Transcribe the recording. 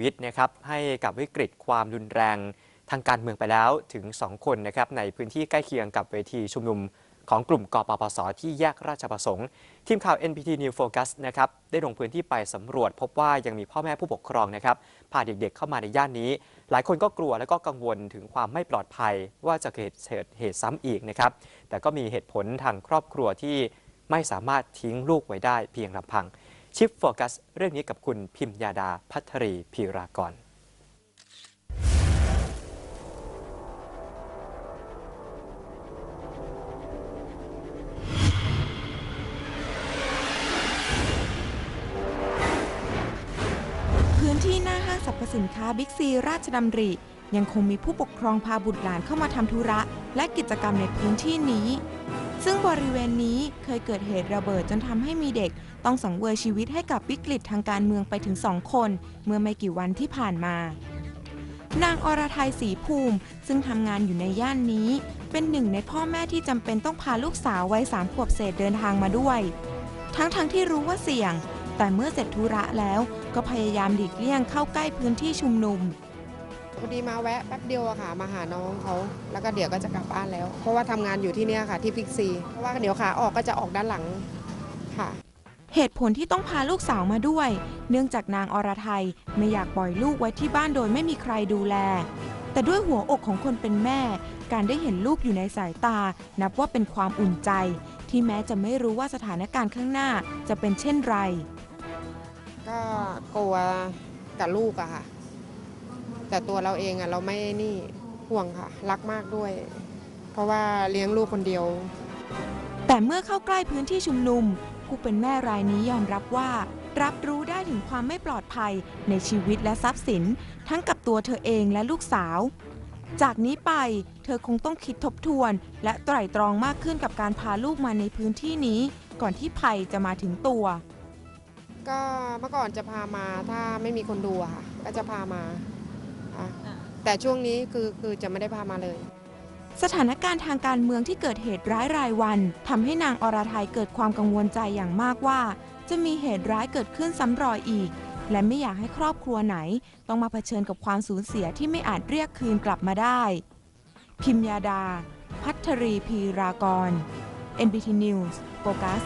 วิตนะครับให้กับวิกฤตความรุนแรงทางการเมืองไปแล้วถึง 2 คนนะครับในพื้นที่ใกล้เคียงกับเวทีชุมนุมของกลุ่มกปปส ที่แยกราชประสงค์ ทีมข่าว NPT New Focus นะครับได้ลงพื้นที่ไปสำรวจ พบว่ายังมีพ่อแม่ผู้ปกครองนะครับพาเด็กๆเข้ามาในย่านนี้ หลายคนก็กลัวและก็กังวลถึงความไม่ปลอดภัย ว่าจะเกิดเหตุเหตุซ้ำอีกนะครับแต่ก็มีเหตุผลทางครอบครัวที่ไม่สามารถทิ้งลูกไว้ได้เพียงลำพัง ชิปโฟกัสเรื่องนี้กับคุณพิมยาดาพัทรีพีรากรพื้นที่หน้าห้างสรรพสินค้าบิ๊กซีราชดำริ ยังคงมีผู้ปกครองพาบุตรหลานเข้ามาทำธุระ และกิจกรรมในพื้นที่นี้ ซึ่งบริเวณนี้เคยเกิดเหตุระเบิดจนทำให้มีเด็ก ต้องสังเวยชีวิตให้กับวิกฤตทางการเมืองไปถึงสองคน เมื่อไม่กี่วันที่ผ่านมา นางอรไทยศรีภูมิ ซึ่งทำงานอยู่ในย่านนี้ เป็นหนึ่งในพ่อแม่ที่จำเป็นต้องพาลูกสาววัยสามขวบเศษเดินทางมาด้วย ทั้งๆทที่รู้ว่าเสี่ยง แต่เมื่อเสร็จธุระแล้วก็พยายามหลีกเลี่ยงเข้าใกล้พื้นที่ชุมนุม พอดีมาแวะแป๊บเดียวอะค่ะ มาหาน้องเขาแล้วก็เดี๋ยวก็จะกลับบ้านแล้ว เพราะว่าทำงานอยู่ที่เนี่ยค่ะ ที่พิกซีเพราะว่าเดี๋ยวขาออกก็จะออกด้านหลังค่ะ เหตุผลที่ต้องพาลูกสาวมาด้วย เนื่องจากนางอรไทยไม่อยากปล่อยลูกไว้ที่บ้านโดยไม่มีใครดูแล แต่ด้วยหัวอกของคนเป็นแม่ การได้เห็นลูกอยู่ในสายตา นับว่าเป็นความอุ่นใจ ที่แม้จะไม่รู้ว่าสถานการณ์ข้างหน้าจะเป็นเช่นไร ก็กลัวกับลูกอะค่ะ แต่ตัวเราเองอะเราไม่นี่ห่วงค่ะ รักมากด้วย เพราะว่าเลี้ยงลูกคนเดียว แต่เมื่อเข้าใกล้พื้นที่ชุมนุม ผู้เป็นแม่รายนี้ยอมรับว่า รับรู้ได้ถึงความไม่ปลอดภัยในชีวิตและทรัพย์สิน ทั้งกับตัวเธอเองและลูกสาว จากนี้ไปเธอคงต้องคิดทบทวน และไตร่ตรองมากขึ้นกับการพาลูกมาในพื้นที่นี้ ก่อนที่ภัยจะมาถึงตัว ก็เมื่อก่อนจะพามาถ้าไม่มีคนดูอะค่ะก็จะพามา ค่ะแต่ช่วงนี้คือคือจะไม่ได้พามาเลย สถานการณ์ทางการเมืองที่เกิดเหตุร้ายรายวันทำให้นางอรไทยเกิดความกังวลใจอย่างมากว่า จะมีเหตุร้ายเกิดขึ้นซ้ำรอยอีก และไม่อยากให้ครอบครัวไหน ต้องมาเผชิญกับความสูญเสียที่ไม่อาจเรียกคืนกลับมาได้ พิมยาดา พัทรีพีรากร NBT News โฟกัส